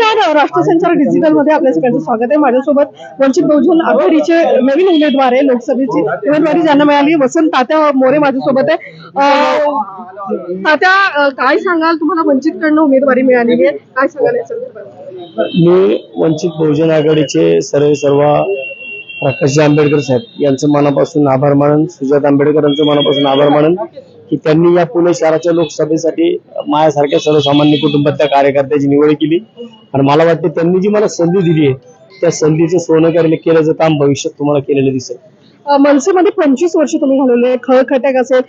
नमस्कार. राष्ट्रसंचार डिजिटलमध्ये आपल्या सगळ्यांचं स्वागत आहे. माझ्यासोबत वंचित बहुजन आघाडीचे नवीन उमेदवार आहे लोकसभेची उमेदवारी ज्यांना मिळाली. वसंत तात्या मोरे माझ्यासोबत आहे. तात्या काय सांगाल? तुम्हाला वंचित कडनं उमेदवारी मिळाली आहे. काय सांगाल या संदर्भात? मी वंचित बहुजन आघाडीचे सर्व सर्व प्रकाशजी आंबेडकर साहेब यांचं मनापासून आभार मानन सुजात आंबेडकरांचं मनापासून आभार मानन. की त्यांनी या पुणे शहराच्या लोकसभेसाठी माझ्यासारख्या सर्वसामान्य कुटुंबातल्या कार्यकर्त्याची निवड केली. आणि मला वाटतं त्यांनी जी मला संधी दिली आहे त्या संधीचं सोनं करायला केल्याचं काम भविष्यात तुम्हाला केलेलं दिसेल. मनसेमध्ये पंचवीस वर्ष तुम्ही घालवले खळखटक असेल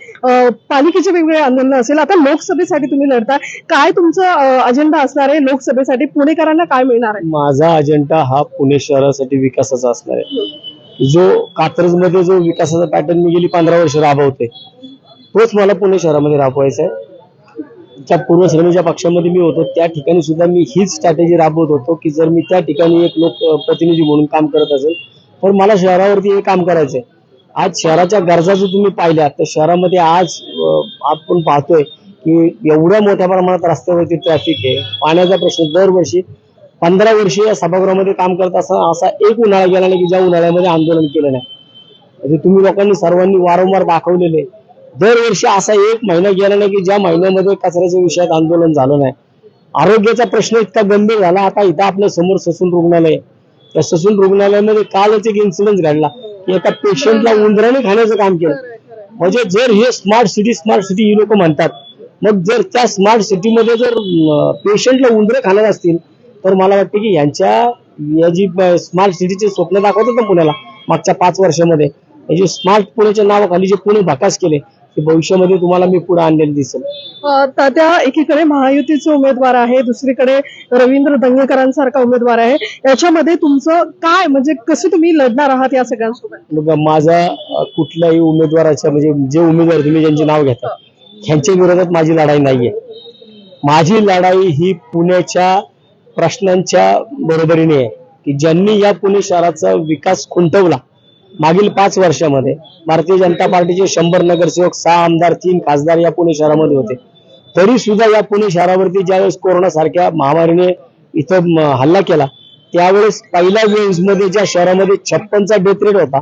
पालिकेचे वेगवेगळे आंदोलन असेल. आता लोकसभेसाठी तुम्ही लढता. काय तुमचं अजेंडा असणार आहे? लोकसभेसाठी पुणेकरांना काय मिळणार आहे? माझा अजेंडा हा पुणे शहरासाठी विकासाचा असणार आहे. जो कात्रजमध्ये जो विकासाचा पॅटर्न मी गेली पंधरा वर्ष राबवते. तोच मला पुणे शहरामध्ये राबवायचा आहे त्या पूर्वश्रेणीच्या पक्षामध्ये मी होतो त्या ठिकाणी सुद्धा मी हीच स्ट्रॅटेजी राबवत होतो की जर मी त्या ठिकाणी एक लोक प्रतिनिधी म्हणून काम करत असेल तर मला शहरावरती हे काम करायचंय. आज शहराच्या गरजा जर तुम्ही पाहिल्या तर शहरामध्ये आज आपण पाहतोय की एवढ्या मोठ्या प्रमाणात रस्त्यावरती ट्रॅफिक आहे. पाण्याचा प्रश्न दरवर्षी पंधरा वर्षी या सभागृहामध्ये काम करत असताना असा एक उन्हाळा गेला नाही की ज्या उन्हाळ्यामध्ये आंदोलन केलं नाही. म्हणजे तुम्ही लोकांनी सर्वांनी वारंवार दाखवलेले दरवर्षी असा एक महिना गेला नाही की ज्या महिन्यामध्ये कचऱ्याच्या विषयात आंदोलन झालं नाही. आरोग्याचा प्रश्न इतका गंभीर झाला आता इथं आपल्यासमोर ससून रुग्णालय. त्या ससून रुग्णालयामध्ये कालच एक इन्सिडेंट घडला. की एका पेशंटला उंदराने खाण्याचं काम केलं. म्हणजे जर हे स्मार्ट सिटी स्मार्ट सिटी ही लोक म्हणतात मग जर त्या स्मार्ट सिटीमध्ये जर पेशंटला उंदरं खाणार असतील तर मला वाटतं की यांच्या या जी स्मार्ट सिटीचे स्वप्न दाखवतात ना पुण्याला मागच्या पाच वर्षामध्ये हे जे स्मार्ट पुण्याच्या नावाखाली जे पुणे भकास केले ते भविष्यामध्ये तुम्हाला मी पुढे आणलेले दिसेल. तात्या एकीकडे महायुतीचे उमेदवार आहे दुसरीकडे रवींद्र दंगेकरांसारखा उमेदवार आहे. याच्यामध्ये तुमचं काय म्हणजे कसे तुम्ही लढणार आहात या सगळ्यांसोबत? माझा कुठल्याही उमेदवाराच्या म्हणजे जे उमेदवार तुम्ही ज्यांचे नाव घेता ह्यांच्या विरोधात माझी लढाई नाहीये. माझी लढाई ही पुण्याच्या प्रश्नांच्या बरोबरीने आहे की ज्यांनी या पुणे शहराचा विकास खुंटवला मागील पाच वर्षामध्ये भारतीय जनता पार्टीचे शंभर नगरसेवक सहा आमदार तीन खासदार या पुणे शहरामध्ये होते. तरी सुद्धा या पुणे शहरावरती ज्यावेळेस कोरोना सारख्या महामारीने इथं हल्ला केला त्यावेळेस पहिल्या वेव्हमध्ये ज्या शहरामध्ये छप्पनचा डेथ रेट होता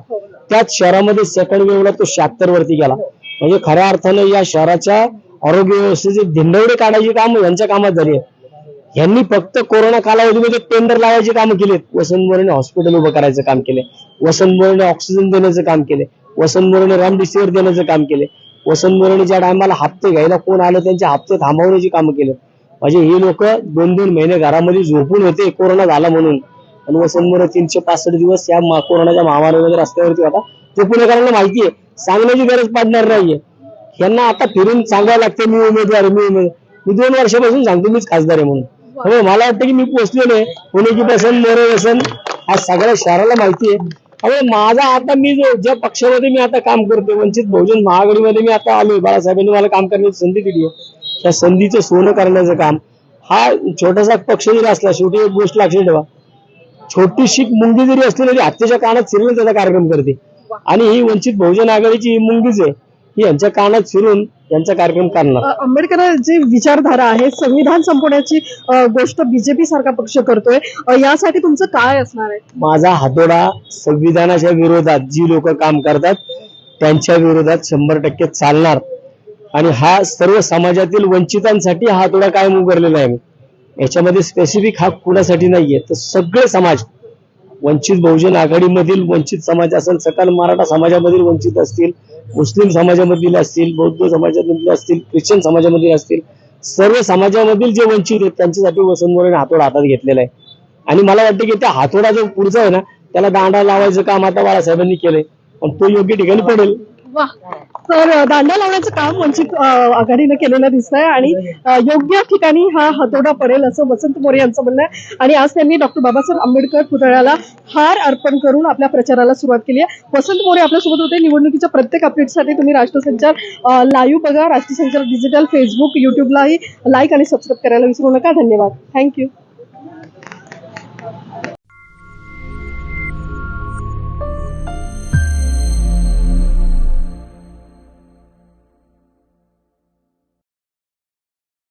त्याच शहरामध्ये सेकंड वेव्हला तो शहात्तर वरती गेला. म्हणजे खऱ्या अर्थानं या शहराच्या आरोग्य व्यवस्थेचे धिंडवडे काढायची काम यांच्या कामात झाली आहे. यांनी फक्त कोरोना कालावधीमध्ये म्हणजे टेंडर लावायची कामं केलीत वसंत मोरेने हॉस्पिटल उभं करायचं काम केले. वसंत मोरेने ऑक्सिजन देण्याचं काम केले. वसंत मोरेने रॅमडिसिव्हर देण्याचं काम केले. वसंत मोरेने ज्या टायमाला हप्ते घ्यायला कोण आलं त्यांचे हप्ते थांबवण्याची कामं केले. म्हणजे हे लोक दोन दोन महिने घरामध्ये झोपून होते कोरोना झाला म्हणून. आणि वसंत मोरे तीनशे पासष्ट दिवस या कोरोनाच्या महामारीमध्ये रस्त्यावरती होता. ते पुणेकरांना माहिती आहे सांगण्याची गरज पडणार नाहीये. यांना आता फिरून सांगायला लागते मी उमेदवार मी उमेदवार. मी दोन वर्षापासून सांगतो मीच खासदार आहे म्हणून. हो मला वाटतं की मी पोचलेलो आहे. पुणे की मोरे व्यसन आज सगळ्या शहराला माहिती आहे. अरे माझा आता मी जो ज्या पक्षामध्ये मी आता काम करतोय वंचित बहुजन महाआघाडीमध्ये मी आता आलोय. बाळासाहेबांनी मला काम करण्याची संधी दिली आहे. त्या संधीचं सोनं करण्याचं काम. हा छोटासा पक्ष जरी असला शेवटी एक गोष्ट लक्षात ठेवा. छोटीशी मुंगी जरी असली तरी हत्तीच्या कानात सिरवेल त्याचा कार्यक्रम करते. आणि ही वंचित बहुजन आघाडीची ही मुंगीच आहे. ही यांच्या कानात शिरून यांचा कार्यक्रम करणार जी विचारधारा आहे संविधान संपवण्याची अ, गोष्ट बीजेपी सारखा पक्ष करतोय अ, यासाठी तुमचं काय असणार आहे? माझा हातोडा संविधानाच्या विरोधात जी लोक काम करतात त्यांच्या विरोधात शंभर टक्के चालणार. आणि हा सर्व समाजातील वंचितांसाठी हा हातोडा कायम उभारलेला आहे. याच्यामध्ये स्पेसिफिक हा कुणासाठी नाहीये तर सगळे समाज वंचित बहुजन आघाडीमधील वंचित समाज असेल सकल मराठा समाजामधील वंचित असतील मुस्लिम समाजामधील असतील बौद्ध समाजामधील असतील ख्रिश्चन समाजामधील असतील सर्व समाजामधील जे वंचित आहेत त्यांच्यासाठी वसंत मोरेने हातोडा हातात घेतलेला आहे. आणि मला वाटतं की त्या हातोडा जो पुढचा आहे ना त्याला दांडा लावायचं काम आता बाळासाहेबांनी केलंय. पण तो योग्य ठिकाणी पडेल. तर दांडा लावण्याचं काम वंचित आघाडीनं केलेलं दिसतंय आणि योग्य ठिकाणी हा हातोडा पडेल असं वसंत मोरे यांचं म्हणणं आहे. आणि आज त्यांनी डॉक्टर बाबासाहेब आंबेडकर पुतळ्याला हार अर्पण करून आपल्या प्रचाराला सुरुवात केली आहे. वसंत मोरे आपल्यासोबत होते. निवडणुकीच्या प्रत्येक अपडेटसाठी तुम्ही राष्ट्रसंचार लाईव्ह बघा. राष्ट्रसंचार डिजिटल फेसबुक युट्यूबलाही लाईक आणि सबस्क्राईब करायला विसरू नका. धन्यवाद. थँक्यू.